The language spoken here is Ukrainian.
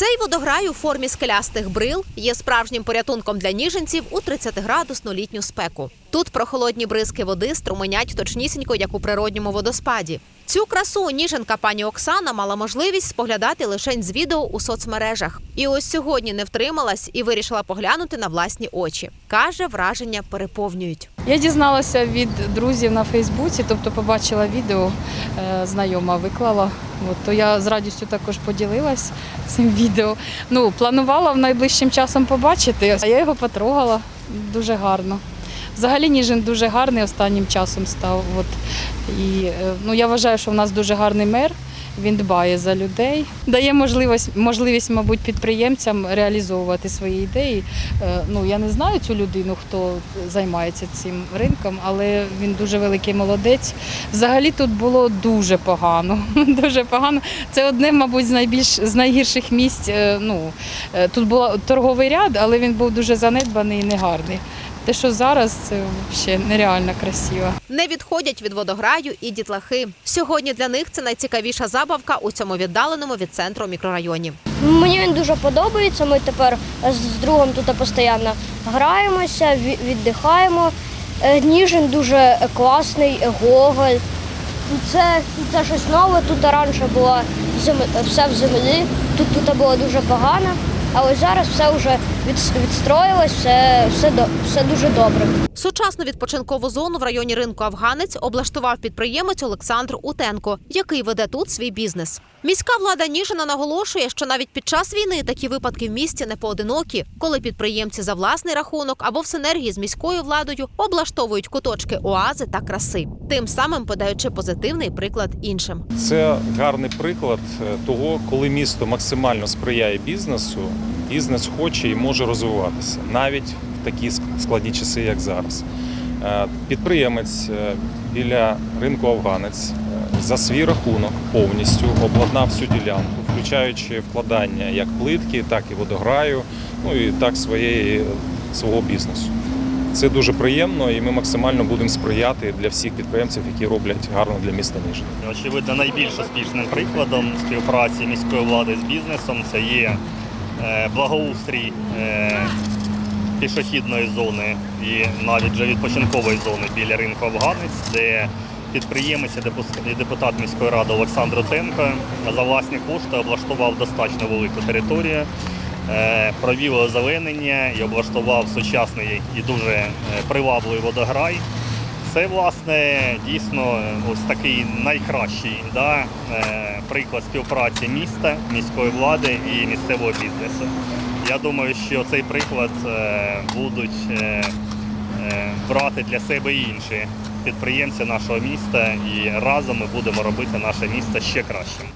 Цей водограй у формі скелястих брил є справжнім порятунком для ніженців у 30-градусну літню спеку. Тут прохолодні бризки води струменять точнісінько, як у природньому водоспаді. Цю красу ніженка пані Оксана мала можливість споглядати лише з відео у соцмережах. І ось сьогодні не втрималась і вирішила поглянути на власні очі. Каже, враження переповнюють. Я дізналася від друзів на Фейсбуці, тобто побачила відео, е, знайома виклала. От, то я з радістю також поділилась цим відео. Ну, планувала в найближчим часом побачити, а я його потрогала дуже гарно. Взагалі Ніжин дуже гарний останнім часом став. От. І е, ну, я вважаю, що в нас дуже гарний мер. Він дбає за людей, дає можливість, можливість, мабуть, підприємцям реалізовувати свої ідеї. Е, Ну я не знаю цю людину, хто займається цим ринком, але він дуже великий молодець. Взагалі тут було дуже погано. Дуже погано. Це одне, мабуть, з найбільш з найгірших місць. е, Ну тут був торговий ряд, але він був дуже занедбаний і негарний. Те, що зараз, це взагалі нереально красиво. Не відходять від водограю і дітлахи. Сьогодні для них це найцікавіша забавка у цьому віддаленому від центру мікрорайоні. Мені він дуже подобається. Ми тепер з другом тут постійно граємося, віддихаємо. Е, Ніжин дуже класний, Гоголь. Це, це щось нове. Тут раніше було зем- все в землі, тут, тут було дуже погано, а ось зараз все вже від- відстроїлось, все, все, все дуже добре. Сучасну відпочинкову зону в районі ринку Афганець облаштував підприємець Олександр Утенко, який веде тут свій бізнес. Міська влада Ніжина наголошує, що навіть під час війни такі випадки в місті не поодинокі, коли підприємці за власний рахунок або в синергії з міською владою облаштовують куточки оази та краси, тим самим подаючи позитивний приклад іншим. Це гарний приклад е, того, коли місто максимально сприяє бізнесу, бізнес хоче і може розвиватися навіть в такі складні часи, як зараз. Е, Підприємець е, біля ринку Афганець е, за свій рахунок повністю обладнав всю ділянку, включаючи вкладання як плитки, так і водограю, ну і так своєї свого бізнесу. Це дуже приємно, і ми максимально будемо сприяти для всіх підприємців, які роблять гарно для міста Ніжин. Очевидно, найбільш успішним прикладом співпраці міської влади з бізнесом це є благоустрій е, пішохідної зони і навіть вже відпочинкової зони біля ринку Афганець, де підприємець і депутат міської ради Олександр Отенко за власні кошти облаштував достатньо велику територію, е, провів озеленення і облаштував сучасний і дуже е, привабливий водограй. Це власне дійсно ось такий найкращий да, е, приклад співпраці міста, міської влади і місцевого бізнесу. Я думаю, що цей приклад е, будуть е, брати для себе і інші підприємці нашого міста, і разом ми будемо робити наше місто ще кращим.